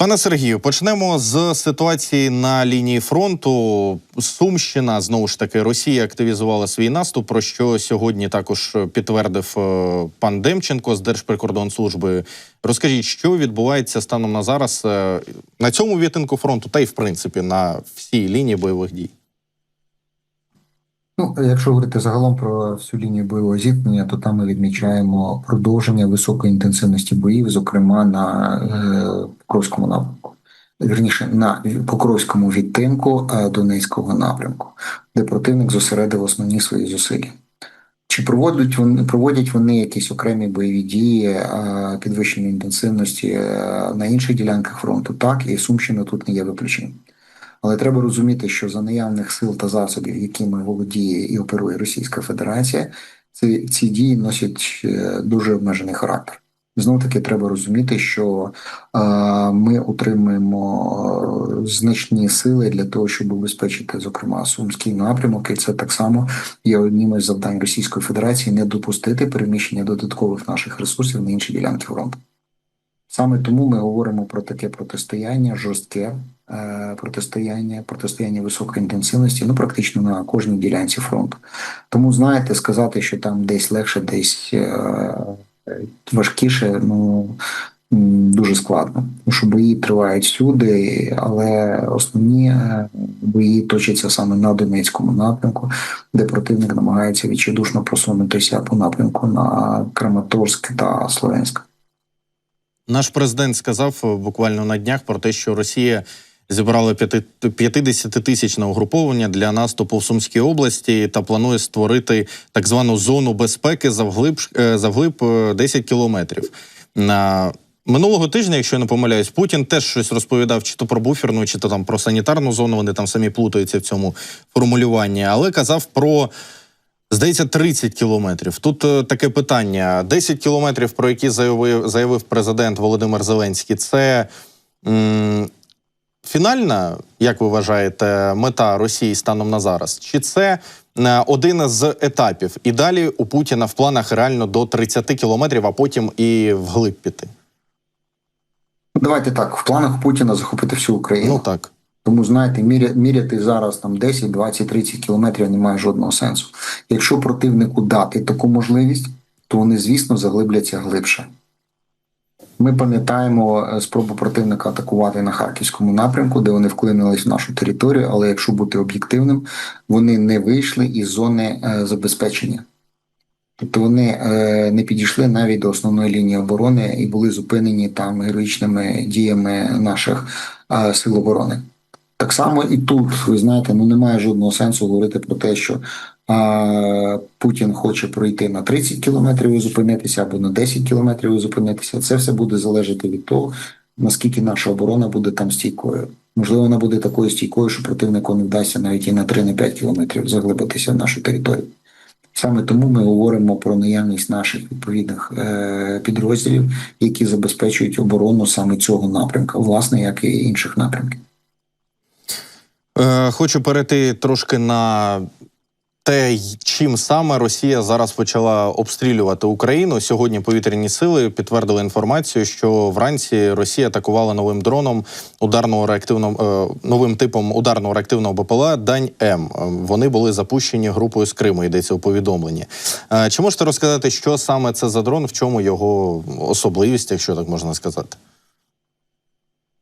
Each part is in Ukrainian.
Пане Сергію, почнемо з ситуації на лінії фронту. Сумщина знову ж таки Росія активізувала свій наступ. Про що сьогодні також підтвердив е, пан Демченко з Держприкордонслужби. Розкажіть, що відбувається станом на зараз е, на цьому відтинку фронту, та й в принципі на всій лінії бойових дій. Ну, якщо говорити загалом про всю лінію бойового зіткнення, то там ми відмічаємо продовження високої інтенсивності боїв, зокрема на е, Покровському напрямку, вірніше на Покровському відтинку е, Донецького напрямку, де противник зосередив основні свої зусилля. Чи проводять вони проводять вони якісь окремі бойові дії е, підвищеної інтенсивності е, на інших ділянках фронту? Так, і Сумщина тут не є виключенням. Але треба розуміти, що за наявних сил та засобів, якими володіє і оперує Російська Федерація, ці, ці дії носять е, дуже обмежений характер. Знов таки треба розуміти, що е, ми отримуємо е, значні сили для того, щоб убезпечити, зокрема, сумський напрямок, і це так само є одним із завдань Російської Федерації не допустити переміщення додаткових наших ресурсів на інші ділянки фронту. Саме тому ми говоримо про таке протистояння, жорстке протистояння, протистояння високої інтенсивності, ну практично на кожній ділянці фронту. Тому знаєте, сказати, що там десь легше, десь е, важкіше, ну дуже складно. Тому що бої тривають всюди, але основні е, бої точаться саме на Донецькому напрямку, де противник намагається відчайдушно просунутися по напрямку на Краматорськ та Слов'янськ. Наш президент сказав е, буквально на днях про те, що Росія зібрала 50-тисячне угруповання для наступу в Сумській області та планує створити так звану зону безпеки завглиб, е, завглиб е, 10 кілометрів. Минулого тижня, якщо я не помиляюсь, Путін теж щось розповідав, чи то про буферну, чи то там про санітарну зону. Вони там самі плутаються в цьому формулюванні, але казав про. Здається, 30 кілометрів. Тут е, таке питання: 10 кілометрів, про які заявив, заявив президент Володимир Зеленський, це м, фінальна, як ви вважаєте, мета Росії станом на зараз? Чи це е, один з етапів? І далі у Путіна в планах реально до 30 кілометрів, а потім і вглиб піти? Давайте так, в планах Путіна захопити всю Україну. Ну так. Тому знаєте, міряти зараз там 10, 20, 30 кілометрів немає жодного сенсу. Якщо противнику дати таку можливість, то вони, звісно, заглибляться глибше. Ми пам'ятаємо е, спробу противника атакувати на харківському напрямку, де вони вклинились в нашу територію, але якщо бути об'єктивним, вони не вийшли із зони е, забезпечення. Тобто вони е, не підійшли навіть до основної лінії оборони і були зупинені там героїчними діями наших сил оборони. Так само і тут, ви знаєте, ну немає жодного сенсу говорити про те, що Путін хоче пройти на 30 кілометрів і зупинитися або на 10 кілометрів і зупинитися. Це все буде залежати від того, наскільки наша оборона буде там стійкою. Можливо, вона буде такою стійкою, що противнику не вдасться навіть і на 3-5 кілометрів заглибитися в нашу територію. Саме тому ми говоримо про наявність наших відповідних е, підрозділів, які забезпечують оборону саме цього напрямка, власне, як і інших напрямків. Е, Хочу перейти трошки на те, чим саме Росія зараз почала обстрілювати Україну. Сьогодні повітряні сили підтвердили інформацію, що вранці Росія атакувала новим дроном ударного реактивного е, новим типом ударного реактивного БПЛА Дань М. Вони були запущені групою з Криму. Йдеться у повідомленні. Е, Чи можете розказати, що саме це за дрон, в чому його особливість, якщо так можна сказати?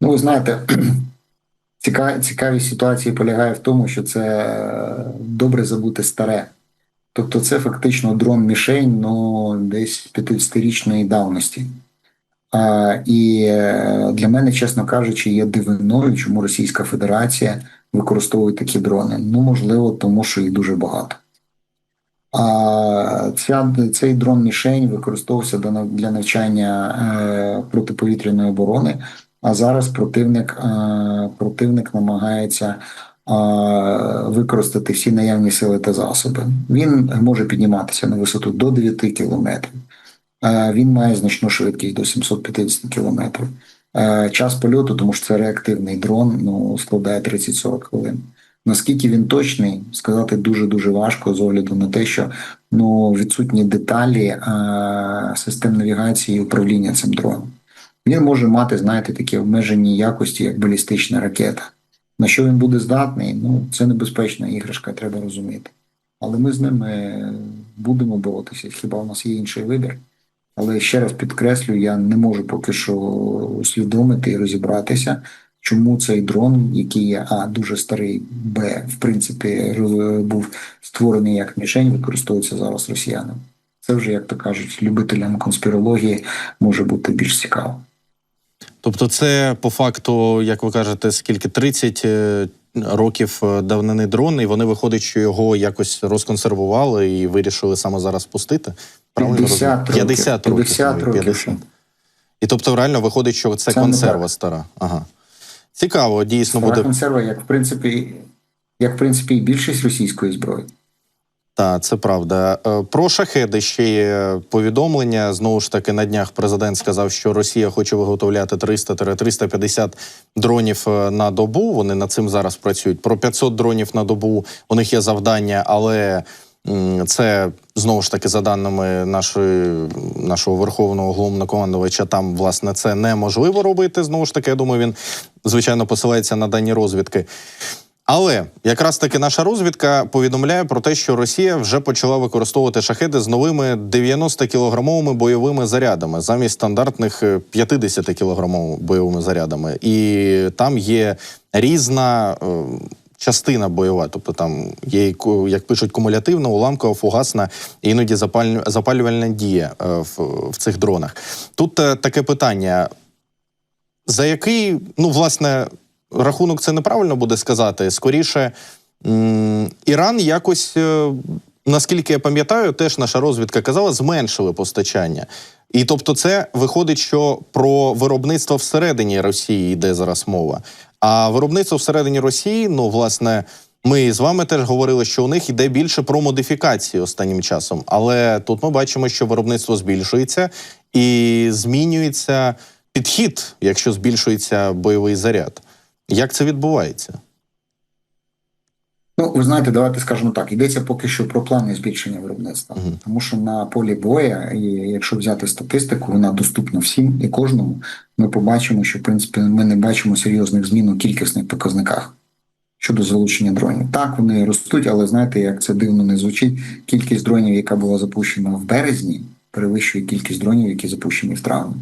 Ну, ви знаєте, ціка- цікавість ситуації полягає в тому, що це е, добре забути старе. Тобто це фактично дрон-мішень, ну десь 50-річної давності. А, і е, для мене, чесно кажучи, є дивиною, чому Російська Федерація використовує такі дрони. Ну, можливо, тому що їх дуже багато. А ця, цей дрон мішень використовувався для навчання е, протиповітряної оборони. А зараз противник, е, противник намагається е, використати всі наявні сили та засоби. Він може підніматися на висоту до 9 кілометрів. Е, Він має значну швидкість до 750 кілометрів. Час польоту, тому що це реактивний дрон, ну складає 30-40 хвилин. Наскільки він точний, сказати дуже дуже важко з огляду на те, що ну відсутні деталі систем навігації і управління цим дроном. Він може мати, знаєте, такі обмежені якості, як балістична ракета. На що він буде здатний? Ну, це небезпечна іграшка, треба розуміти. Але ми з ними будемо боротися. Хіба у нас є інший вибір? Але ще раз підкреслю, я не можу поки що усвідомити і розібратися, чому цей дрон, який є а дуже старий, б в принципі був створений як мішень, використовується зараз росіянами. Це вже, як то кажуть, любителям конспірології може бути більш цікаво. Тобто, це по факту, як ви кажете, скільки 30 е, років е, давнини дрон, і вони виходить, що його якось розконсервували і вирішили саме зараз пустити. Правильно 50 років. 50 років. 50 років. 50. І тобто, реально виходить, що це Саме консерва стара. Ага. Цікаво, дійсно Стара буде. консерва, як в принципі, як в принципі і більшість російської зброї. Так, це правда. Е, Про шахеди ще є повідомлення. Знову ж таки, на днях президент сказав, що Росія хоче виготовляти 300-350 дронів е, на добу. Вони над цим зараз працюють. Про 500 дронів на добу у них є завдання, але це знову ж таки за даними нашої нашого верховного головнокомандувача. Там власне це неможливо робити. Знову ж таки, я думаю, він звичайно посилається на дані розвідки. Але якраз таки наша розвідка повідомляє про те, що Росія вже почала використовувати шахеди з новими 90-кілограмовими бойовими зарядами замість стандартних 50-кілограмовими бойовими зарядами. І там є різна. е, Частина бойова, тобто там є, як пишуть, кумулятивна, уламкова, фугасна, іноді запалювальна дія е, в, в цих дронах. Тут е, таке питання: за який, ну, власне, рахунок це неправильно буде сказати. Скоріше, Іран якось, е, наскільки я пам'ятаю, теж наша розвідка казала, зменшили постачання. І тобто, це виходить, що про виробництво всередині Росії йде зараз мова. А виробництво всередині Росії, ну, власне. Ми з вами теж говорили, що у них йде більше про модифікації останнім часом. Але тут ми бачимо, що виробництво збільшується і змінюється підхід, якщо збільшується бойовий заряд. Як це відбувається? Ну, ви знаєте, давайте скажемо так: йдеться поки що про плани збільшення виробництва, Мгм. тому що на полі боя, і якщо взяти статистику, вона доступна всім і кожному. Ми побачимо, що в принципі ми не бачимо серйозних змін у кількісних показниках щодо залучення дронів. Так, вони ростуть, але знаєте, як це дивно не звучить. Кількість дронів, яка була запущена в березні, перевищує кількість дронів, які запущені в травні.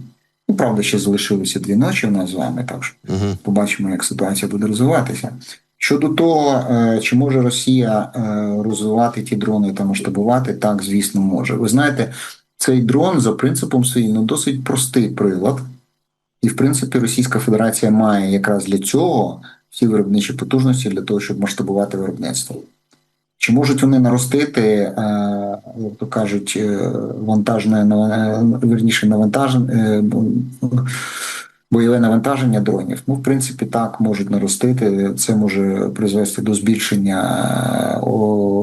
Ну, правда, ще залишилося дві ночі у нас з вами, так що Угу. побачимо, як ситуація буде розвиватися. Щодо того, е, чи може Росія е, розвивати ті дрони та масштабувати, так, звісно, може. Ви знаєте, цей дрон за принципом своїм ну, досить простий прилад, і в принципі Російська Федерація має якраз для цього всі виробничі потужності для того, щоб масштабувати виробництво. Чи можуть вони наростити, е, як то кажуть, е, вантажне верніше навантаження, е, бойове навантаження дронів? Ну, в принципі, так можуть наростити. Це може призвести до збільшення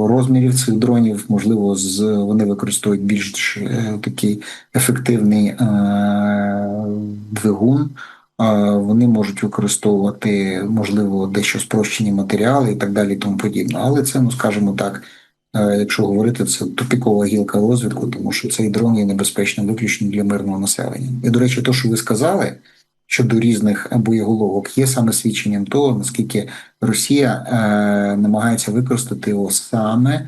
розмірів цих дронів. Можливо, з вони використовують більш такий ефективний двигун. Вони можуть використовувати, можливо, дещо спрощені матеріали і так далі, і тому подібне. Але це, ну скажімо так, е, якщо говорити, це тупікова гілка розвитку, тому що цей дрон є небезпечним виключно для мирного населення. І, до речі, то, що ви сказали щодо різних боєголовок, є саме свідченням того, наскільки Росія е, намагається використати його саме е,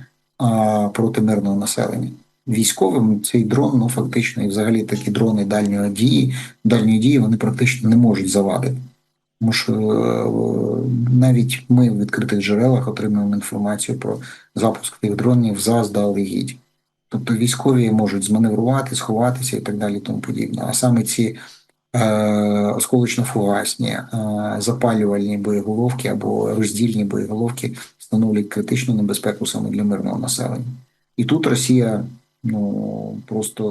проти мирного населення. Військовим цей дрон, ну фактично, і взагалі такі дрони дальньої дії, дальньої дії вони практично не можуть завадити. Тому що е, навіть ми в відкритих джерелах отримуємо інформацію про запуск тих дронів заздалегідь. Тобто військові можуть зманеврувати, сховатися і так далі, тому подібне. А саме ці е, осколочно-фугасні, е, запалювальні боєголовки або роздільні боєголовки становлять критичну небезпеку саме для мирного населення. І тут Росія ну просто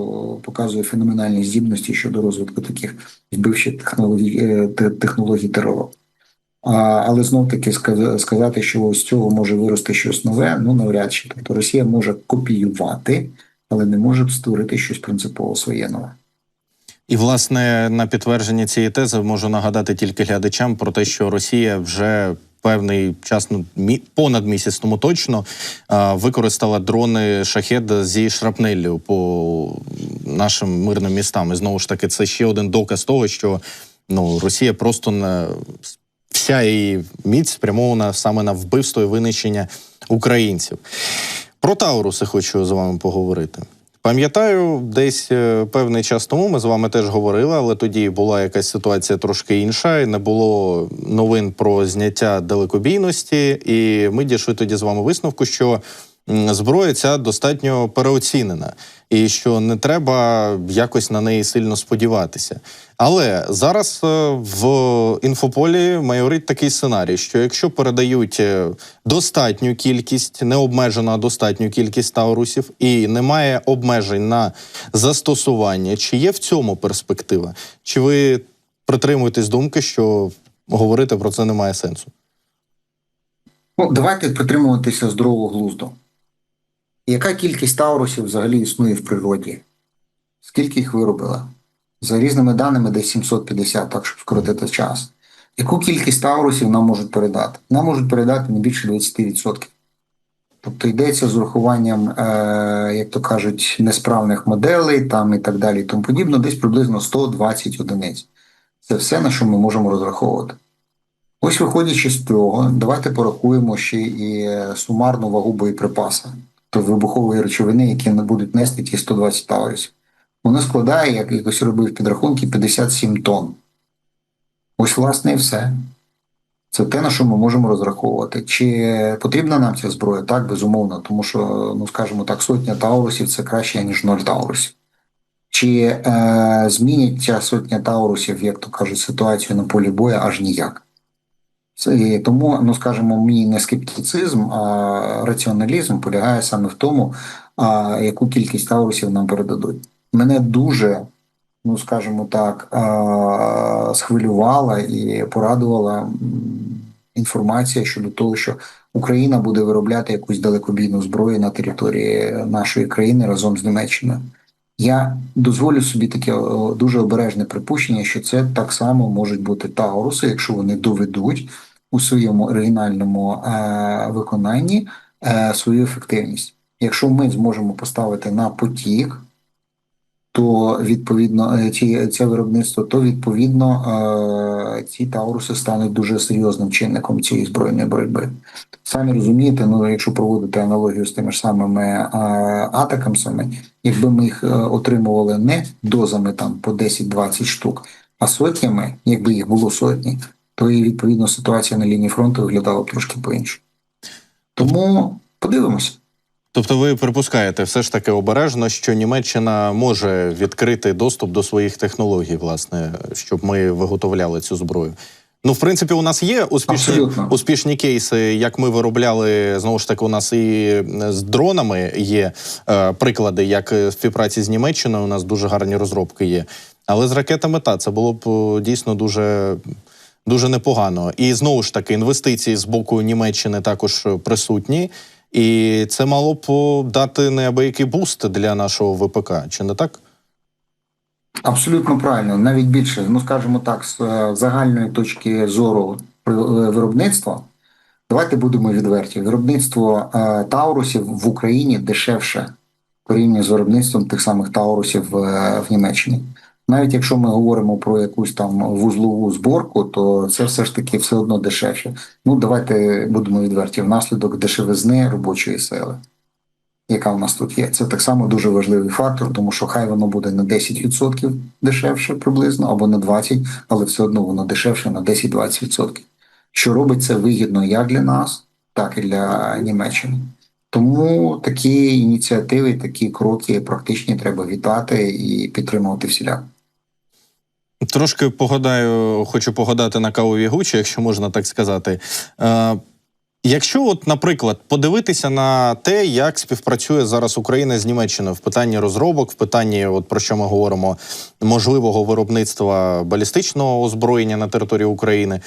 показує феноменальні здібності щодо розвитку таких вбивчих технологій, е, технологій терору. А, але знов таки сказати, що з цього може вирости щось нове, ну навряд чи. Тобто Росія може копіювати, але не може створити щось принципово своє нове. І власне на підтвердження цієї тези можу нагадати тільки глядачам про те, що Росія вже певний час, ну мі, понад місяць тому точно використала дрони шахед зі шрапнеллю по нашим мирним містам. І знову ж таки, це ще один доказ того, що ну Росія просто не вся її міць спрямована саме на вбивство і винищення українців. Про Тауруси хочу з вами поговорити. Пам'ятаю, десь е, певний час тому ми з вами теж говорили, але тоді була якась ситуація трошки інша, і не було новин про зняття далекобійності. І ми дійшли тоді з вами висновку, що зброя ця достатньо переоцінена, і що не треба якось на неї сильно сподіватися. Але зараз е, в інфополі майорить такий сценарій, що якщо передають е, достатню кількість, необмежена а достатню кількість таурусів, і немає обмежень на застосування, чи є в цьому перспектива? Чи ви притримуєтесь думки, що говорити про це немає сенсу? Ну, давайте притримуватися здорового глузду. Яка кількість таурусів взагалі існує в природі? Скільки їх виробили? За різними даними, десь 750, так щоб скоротити час. Яку кількість таурусів нам можуть передати? Нам можуть передати не більше 20%. Тобто йдеться з урахуванням, е, як то кажуть, несправних моделей там і так далі, і тому подібне, десь приблизно 120 одиниць. Це все, на що ми можемо розраховувати. Ось виходячи з цього, давайте порахуємо ще і е, сумарну вагу боєприпаса, вибухової речовини, які не будуть нести ті 120 таурісів. Воно складає, як якось робив підрахунки, 57 тонн. Ось, власне, і все. Це те, на що ми можемо розраховувати. Чи потрібна нам ця зброя? Так, безумовно, тому що, ну скажімо так, сотня таурусів це краще, ніж ноль таурусів. Чи е, змінять ця сотня таурусів, як то кажуть, ситуацію на полі бою аж ніяк. І тому, ну скажімо, мій не скептицизм, а раціоналізм полягає саме в тому, а, яку кількість таурусів нам передадуть. Мене дуже, ну скажімо так, а, схвилювала і порадувала інформація щодо того, що Україна буде виробляти якусь далекобійну зброю на території нашої країни разом з Німеччиною. Я дозволю собі таке дуже обережне припущення, що це так само можуть бути тауруси, якщо вони доведуть у своєму оригінальному е, виконанні е, свою ефективність. Якщо ми зможемо поставити на потік, то відповідно е, ці, це виробництво, то відповідно е, ці тауруси стануть дуже серйозним чинником цієї збройної боротьби. Самі розумієте, ну якщо проводити аналогію з тими ж самими е, атакамсами, якби ми їх е, отримували не дозами там по 10-20 штук, а сотнями, якби їх було сотні, то і відповідно ситуація на лінії фронту виглядала б трошки по-іншому. Тому подивимося. Тобто, ви припускаєте все ж таки обережно, що Німеччина може відкрити доступ до своїх технологій, власне, щоб ми виготовляли цю зброю. Ну, в принципі, у нас є успішні, Абсолютно. успішні кейси, як ми виробляли знову ж таки. У нас і з дронами є е, приклади, як е, співпраці з Німеччиною. У нас дуже гарні розробки є. Але з ракетами та це було б е, дійсно дуже. Дуже непогано, і знову ж таки інвестиції з боку Німеччини також присутні, і це мало б дати неабиякий буст для нашого ВПК, чи не так? Абсолютно правильно, навіть більше, ну скажімо так, з е, загальної точки зору е, виробництва. Давайте будемо відверті. Виробництво е, таурусів в Україні дешевше порівняно з виробництвом тих самих таурусів е, в Німеччині. Навіть якщо ми говоримо про якусь там вузлову зборку, то це все ж таки все одно дешевше. Ну давайте будемо відверті. Внаслідок дешевизни робочої сили, яка в нас тут є, це так само дуже важливий фактор, тому що хай воно буде на 10% дешевше приблизно або на 20%, але все одно воно дешевше на 10-20%. Що робить це вигідно як для нас, так і для Німеччини. Тому такі ініціативи, такі кроки практичні треба вітати і підтримувати всіляко. Трошки погадаю, хочу погадати на кавовій гучі, якщо можна так сказати. Е, якщо, от, наприклад, подивитися на те, як співпрацює зараз Україна з Німеччиною в питанні розробок, в питанні, от про що ми говоримо, можливого виробництва балістичного озброєння на території України.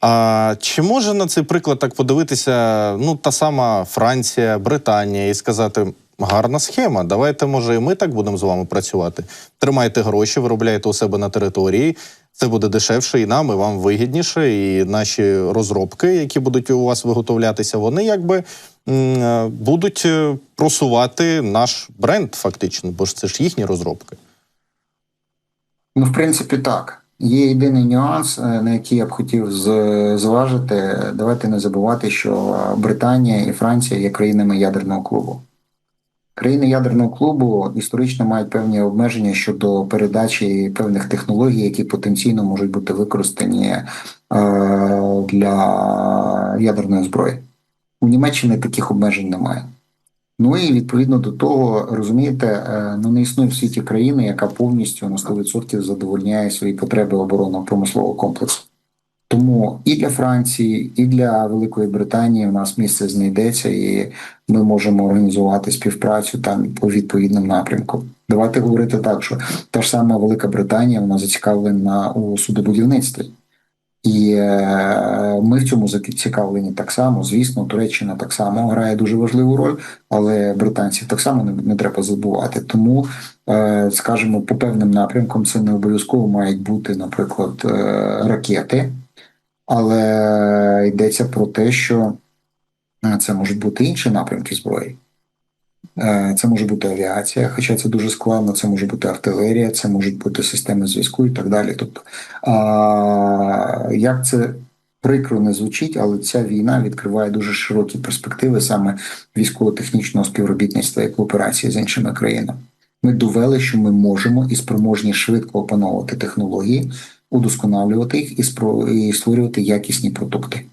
А чи може на цей приклад так подивитися ну та сама Франція, Британія і сказати: гарна схема, давайте, може, і ми так будемо з вами працювати. Тримайте гроші, виробляйте у себе на території. це буде дешевше і нам, і вам вигідніше. І наші розробки, які будуть у вас виготовлятися, вони якби е, будуть е, просувати наш бренд, фактично, бо ж це ж їхні розробки. Ну, в принципі, так. Є єдиний нюанс, е, на який я б хотів зважити. Давайте не забувати, що Британія і Франція є країнами ядерного клубу. Країни ядерного клубу історично мають певні обмеження щодо передачі певних технологій, які потенційно можуть бути використані е, для ядерної зброї. У Німеччині таких обмежень немає. Ну і відповідно до того, розумієте, е, ну не існує в світі країни, яка повністю на 100% задовольняє свої потреби оборонно-промислового комплексу. Тому і для Франції, і для Великої Британії в нас місце знайдеться, і ми можемо організувати співпрацю там по відповідним напрямкам. Давайте говорити так, що та ж сама Велика Британія вона зацікавлена у судобудівництві. І е, ми в цьому зацікавлені так само. Звісно, Туреччина так само грає дуже важливу роль, але британців так само не, не треба забувати. Тому, е, скажімо, по певним напрямкам це не обов'язково мають бути, наприклад, е, ракети, але йдеться про те, що е, це можуть бути інші напрямки зброї. Е, Це може бути авіація, хоча це дуже складно, це може бути артилерія, це можуть бути системи зв'язку і так далі. Тобто, а, як це прикро не звучить, але ця війна відкриває дуже широкі перспективи саме військово-технічного співробітництва і кооперації з іншими країнами. Ми довели, що ми можемо і спроможні швидко опановувати технології, удосконалювати їх і створювати якісні продукти.